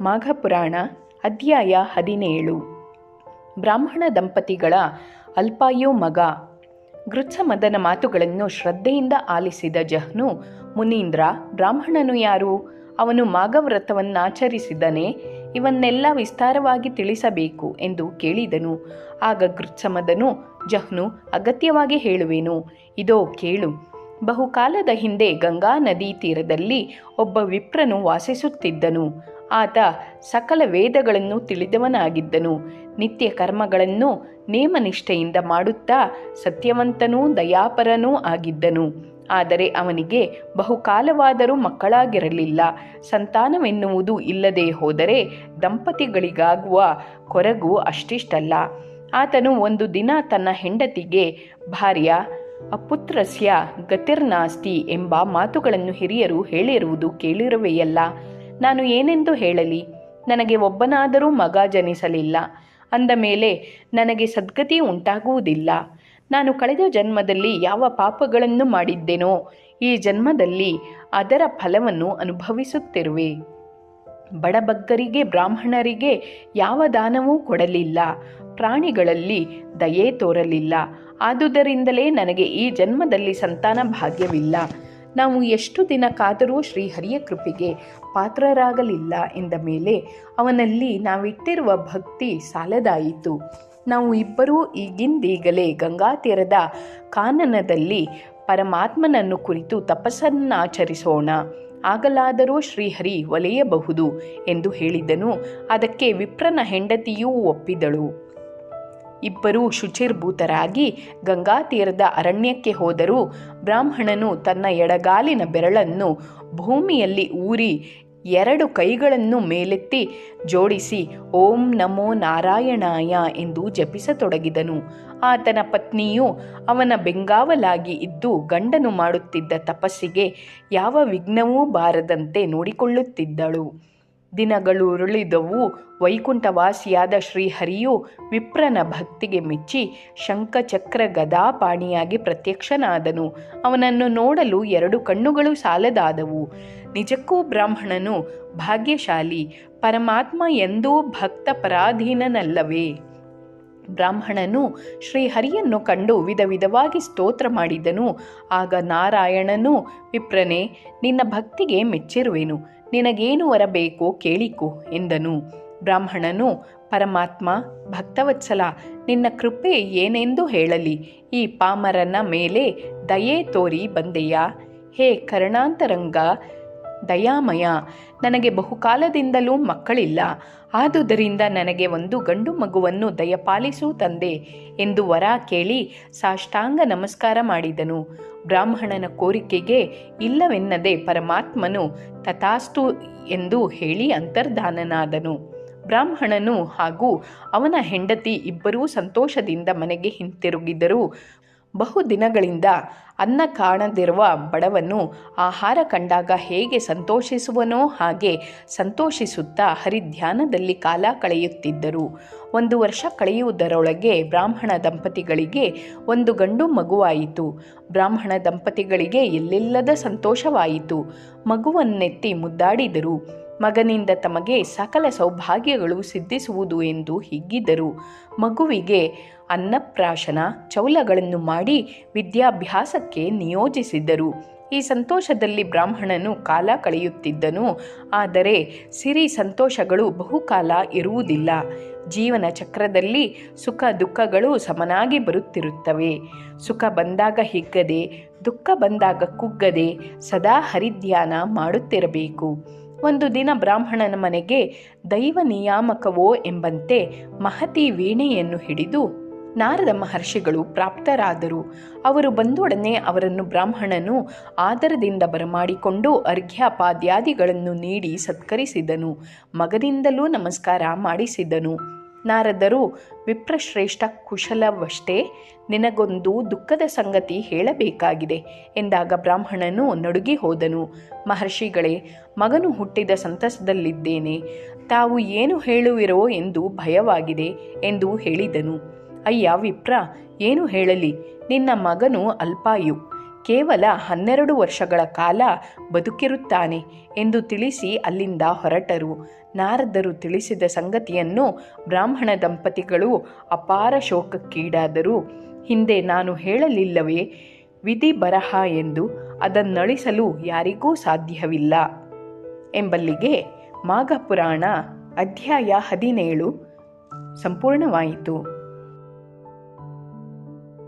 ಮಾಘಪುರಾಣ, ಅಧ್ಯಾಯ ಹದಿನೇಳು. ಬ್ರಾಹ್ಮಣ ದಂಪತಿಗಳ ಅಲ್ಪಾಯೋ ಮಗ. ಗೃತ್ಸಮದನ ಮಾತುಗಳನ್ನು ಶ್ರದ್ಧೆಯಿಂದ ಆಲಿಸಿದ ಜಹ್ನು, ಮುನೀಂದ್ರ, ಬ್ರಾಹ್ಮಣನು ಯಾರು? ಅವನು ಮಾಘವ್ರತವನ್ನಾಚರಿಸಿದನೇ, ಇವನ್ನೆಲ್ಲ ವಿಸ್ತಾರವಾಗಿ ತಿಳಿಸಬೇಕು ಎಂದು ಕೇಳಿದನು. ಆಗ ಗೃತ್ಸಮದನು, ಜಹ್ನು, ಅಗತ್ಯವಾಗಿ ಹೇಳುವೆನು, ಇದೋ ಕೇಳು. ಬಹುಕಾಲದ ಹಿಂದೆ ಗಂಗಾ ನದಿ ತೀರದಲ್ಲಿ ಒಬ್ಬ ವಿಪ್ರನು ವಾಸಿಸುತ್ತಿದ್ದನು. ಆತ ಸಕಲ ವೇದಗಳನ್ನು ತಿಳಿದವನಾಗಿದ್ದನು. ನಿತ್ಯ ಕರ್ಮಗಳನ್ನು ನೇಮನಿಷ್ಠೆಯಿಂದ ಮಾಡುತ್ತಾ ಸತ್ಯವಂತನೂ ದಯಾಪರನೂ ಆಗಿದ್ದನು. ಆದರೆ ಅವನಿಗೆ ಬಹುಕಾಲವಾದರೂ ಮಕ್ಕಳಾಗಿರಲಿಲ್ಲ. ಸಂತಾನವೆನ್ನುವುದು ಇಲ್ಲದೆ ಹೋದರೆ ದಂಪತಿಗಳಿಗಾಗುವ ಕೊರಗು ಅಷ್ಟಿಷ್ಟಲ್ಲ. ಆತನು ಒಂದು ದಿನ ತನ್ನ ಹೆಂಡತಿಗೆ, ಭಾರ್ಯ, ಅಪುತ್ರಸ್ಯ ಗತಿರ್ನಾಸ್ತಿ ಎಂಬ ಮಾತುಗಳನ್ನು ಹಿರಿಯರು ಹೇಳಿರುವುದು ಕೇಳಿರುವೆಯಲ್ಲ. ನಾನು ಏನೆಂದು ಹೇಳಲಿ? ನನಗೆ ಒಬ್ಬನಾದರೂ ಮಗ ಜನಿಸಲಿಲ್ಲ. ಅಂದ ಮೇಲೆ, ನನಗೆ ಸದ್ಗತಿ ಉಂಟಾಗುವುದಿಲ್ಲ. ನಾನು ಕಳೆದ ಜನ್ಮದಲ್ಲಿ ಯಾವ ಪಾಪಗಳನ್ನು ಮಾಡಿದ್ದೆನೋ, ಈ ಜನ್ಮದಲ್ಲಿ ಅದರ ಫಲವನ್ನು ಅನುಭವಿಸುತ್ತಿರುವೆ. ಬಡಬಗ್ಗರಿಗೆ, ಬ್ರಾಹ್ಮಣರಿಗೆ ಯಾವ ದಾನವೂ ಕೊಡಲಿಲ್ಲ. ಪ್ರಾಣಿಗಳಲ್ಲಿ ದಯೆ ತೋರಲಿಲ್ಲ. ಆದುದರಿಂದಲೇ ನನಗೆ ಈ ಜನ್ಮದಲ್ಲಿ ಸಂತಾನ ಭಾಗ್ಯವಿಲ್ಲ. ನಾವು ಎಷ್ಟು ದಿನ ಕಾದರೂ ಶ್ರೀಹರಿಯ ಕೃಪೆಗೆ ಪಾತ್ರರಾಗಲಿಲ್ಲ ಎಂದ ಮೇಲೆ ಅವನಲ್ಲಿ ನಾವಿಟ್ಟಿರುವ ಭಕ್ತಿ ಸಾಲದಾಯಿತು. ನಾವು ಇಬ್ಬರೂ ಈಗಿಂದೀಗಲೇ ಗಂಗಾ ತೀರದ ಕಾನನದಲ್ಲಿ ಪರಮಾತ್ಮನನ್ನು ಕುರಿತು ತಪಸ್ಸನ್ನಾಚರಿಸೋಣ. ಆಗಲಾದರೂ ಶ್ರೀಹರಿ ಒಲೆಯಬಹುದು ಎಂದು ಹೇಳಿದನು. ಅದಕ್ಕೆ ವಿಪ್ರನ ಹೆಂಡತಿಯೂ ಒಪ್ಪಿದಳು. ಇಬ್ಬರೂ ಶುಚಿರ್ಭೂತರಾಗಿ ಗಂಗಾ ತೀರದ ಅರಣ್ಯಕ್ಕೆ ಹೋದರೂ ಬ್ರಾಹ್ಮಣನು ತನ್ನ ಎಡಗಾಲಿನ ಬೆರಳನ್ನು ಭೂಮಿಯಲ್ಲಿ ಊರಿ ಎರಡು ಕೈಗಳನ್ನು ಮೇಲೆತ್ತಿ ಜೋಡಿಸಿ, ಓಂ ನಮೋ ನಾರಾಯಣಾಯ ಎಂದು ಜಪಿಸತೊಡಗಿದನು. ಆತನ ಪತ್ನಿಯು ಅವನ ಬೆಂಗಾವಲಾಗಿ ಇದ್ದು ಗಂಡನು ಮಾಡುತ್ತಿದ್ದ ತಪಸ್ಸಿಗೆ ಯಾವ ವಿಘ್ನವೂ ಬಾರದಂತೆ ನೋಡಿಕೊಳ್ಳುತ್ತಿದ್ದಳು. ದಿನಗಳುರುಳಿದವು ವೈಕುಂಠವಾಸಿಯಾದ ಶ್ರೀಹರಿಯು ವಿಪ್ರನ ಭಕ್ತಿಗೆ ಮೆಚ್ಚಿ ಶಂಖಚಕ್ರ ಗದಾಪಾಣಿಯಾಗಿ ಪ್ರತ್ಯಕ್ಷನಾದನು. ಅವನನ್ನು ನೋಡಲು ಎರಡು ಕಣ್ಣುಗಳು ಸಾಲದಾದವು. ನಿಜಕ್ಕೂ ಬ್ರಾಹ್ಮಣನು ಭಾಗ್ಯಶಾಲಿ, ಪರಮಾತ್ಮ ಎಂದೂ ಭಕ್ತ ಪರಾಧೀನನಲ್ಲವೇ ಬ್ರಾಹ್ಮಣನು ಶ್ರೀಹರಿಯನ್ನು ಕಂಡು ವಿಧ ವಿಧವಾಗಿ ಸ್ತೋತ್ರ ಮಾಡಿದನು. ಆಗ ನಾರಾಯಣನು, ವಿಪ್ರನೇ, ನಿನ್ನ ಭಕ್ತಿಗೆ ಮೆಚ್ಚಿರುವೆನು. ನಿನಗೇನು ವರ ಬೇಕೋ ಕೇಳಿಕು ಎಂದನು. ಬ್ರಾಹ್ಮಣನು, ಪರಮಾತ್ಮ, ಭಕ್ತವತ್ಸಲ, ನಿನ್ನ ಕೃಪೆ ಏನೆಂದು ಹೇಳಲಿ, ಈ ಪಾಮರನ ಮೇಲೆ ದಯೆ ತೋರಿ ಬಂದೆಯಾ? ಹೇ ಕರುಣಾಂತರಂಗ ದಯಾಮಯ, ನನಗೆ ಬಹುಕಾಲದಿಂದಲೂ ಮಕ್ಕಳಿಲ್ಲ. ಆದುದರಿಂದ ನನಗೆ ಒಂದು ಗಂಡು ಮಗುವನ್ನು ದಯಪಾಲಿಸು ತಂದೆ ಎಂದು ವರ ಕೇಳಿ ಸಾಷ್ಟಾಂಗ ನಮಸ್ಕಾರ ಮಾಡಿದನು. ಬ್ರಾಹ್ಮಣನ ಕೋರಿಕೆಗೆ ಇಲ್ಲವೆನ್ನದೆ ಪರಮಾತ್ಮನು ತಥಾಸ್ತು ಎಂದು ಹೇಳಿ ಅಂತರ್ಧಾನನಾದನು. ಬ್ರಾಹ್ಮಣನು ಹಾಗೂ ಅವನ ಹೆಂಡತಿ ಇಬ್ಬರೂ ಸಂತೋಷದಿಂದ ಮನೆಗೆ ಹಿಂತಿರುಗಿದರು. ಬಹು ದಿನಗಳಿಂದ ಅನ್ನ ಕಾಣದಿರುವ ಬಡವನು ಆಹಾರ ಕಂಡಾಗ ಹೇಗೆ ಸಂತೋಷಿಸುವನೋ ಹಾಗೆ ಸಂತೋಷಿಸುತ್ತಾ ಹರಿಧ್ಯಾನದಲ್ಲಿ ಕಾಲ ಕಳೆಯುತ್ತಿದ್ದರು. ಒಂದು ವರ್ಷ ಕಳೆಯುವುದರೊಳಗೆ ಬ್ರಾಹ್ಮಣ ದಂಪತಿಗಳಿಗೆ ಒಂದು ಗಂಡು ಮಗುವಾಯಿತು. ಬ್ರಾಹ್ಮಣ ದಂಪತಿಗಳಿಗೆ ಎಲ್ಲಿಲ್ಲದ ಸಂತೋಷವಾಯಿತು. ಮಗುವನ್ನೆತ್ತಿ ಮುದ್ದಾಡಿದರು. ಮಗನಿಂದ ತಮಗೆ ಸಕಲ ಸೌಭಾಗ್ಯಗಳು ಸಿದ್ಧಿಸುವುದು ಎಂದು ಹಿಗ್ಗಿದರು. ಮಗುವಿಗೆ ಅನ್ನಪ್ರಾಶನ ಚೌಲಗಳನ್ನು ಮಾಡಿ ವಿದ್ಯಾಭ್ಯಾಸಕ್ಕೆ ನಿಯೋಜಿಸಿದ್ದರು ಈ ಸಂತೋಷದಲ್ಲಿ ಬ್ರಾಹ್ಮಣನು ಕಾಲ ಕಳೆಯುತ್ತಿದ್ದನು. ಆದರೆ ಸಿರಿ ಸಂತೋಷಗಳು ಬಹುಕಾಲ ಇರುವುದಿಲ್ಲ. ಜೀವನ ಚಕ್ರದಲ್ಲಿ ಸುಖ ದುಃಖಗಳು ಸಮನಾಗಿ ಬರುತ್ತಿರುತ್ತವೆ. ಸುಖ ಬಂದಾಗ ಹಿಗ್ಗದೆ, ದುಃಖ ಬಂದಾಗ ಕುಗ್ಗದೆ ಸದಾ ಹರಿಧ್ಯಾನ ಮಾಡುತ್ತಿರಬೇಕು. ಒಂದು ದಿನ ಬ್ರಾಹ್ಮಣನ ಮನೆಗೆ ದೈವ ನಿಯಾಮಕವೋ ಎಂಬಂತೆ ಮಹತಿ ವೀಣೆಯನ್ನು ಹಿಡಿದು ನಾರದ ಮಹರ್ಷಿಗಳು ಪ್ರಾಪ್ತರಾದರು. ಅವರು ಬಂದೊಡನೆ ಅವರನ್ನು ಬ್ರಾಹ್ಮಣನು ಆದರದಿಂದ ಬರಮಾಡಿಕೊಂಡು ಅರ್ಘ್ಯಪಾದ್ಯಾದಿಗಳನ್ನು ನೀಡಿ ಸತ್ಕರಿಸಿದನು. ಮಗದಿಂದಲೂ ನಮಸ್ಕಾರ ಮಾಡಿಸಿದನು. ನಾರದರು ವಿಪ್ರಶ್ರೇಷ್ಠ ಕುಶಲವಷ್ಟೇ, ನಿನಗೊಂದು ದುಃಖದ ಸಂಗತಿ ಹೇಳಬೇಕಾಗಿದೆ ಎಂದಾಗ ಬ್ರಾಹ್ಮಣನು ನಡುಗಿ ಹೋದನು. ಮಹರ್ಷಿಗಳೇ, ಮಗನು ಹುಟ್ಟಿದ ಸಂತಸದಲ್ಲಿದ್ದೇನೆ. ತಾವು ಏನು ಹೇಳುವಿರೋ ಎಂದು ಭಯವಾಗಿದೆ ಎಂದು ಹೇಳಿದನು. ಅಯ್ಯ ವಿಪ್ರ, ಏನು ಹೇಳಲಿ? ನಿನ್ನ ಮಗನು ಅಲ್ಪಾಯು. ಕೇವಲ ಹನ್ನೆರಡು ವರ್ಷಗಳ ಕಾಲ ಬದುಕಿರುತ್ತಾನೆ ಎಂದು ತಿಳಿಸಿ ಅಲ್ಲಿಂದ ಹೊರಟರು. ನಾರದರು ತಿಳಿಸಿದ ಸಂಗತಿಯನ್ನು ಬ್ರಾಹ್ಮಣ ದಂಪತಿಗಳು ಅಪಾರ ಶೋಕಕ್ಕೀಡಾದರು. ಹಿಂದೆ ನಾನು ಹೇಳಲಿಲ್ಲವೇ, ವಿಧಿ ಬರಹ ಎಂದು ಅದನ್ನಳಿಸಲು ಯಾರಿಗೂ ಸಾಧ್ಯವಿಲ್ಲ. ಎಂಬಲ್ಲಿಗೆ ಮಾಘಪುರಾಣ ಅಧ್ಯಾಯ ಹದಿನೇಳು ಸಂಪೂರ್ಣವಾಯಿತು.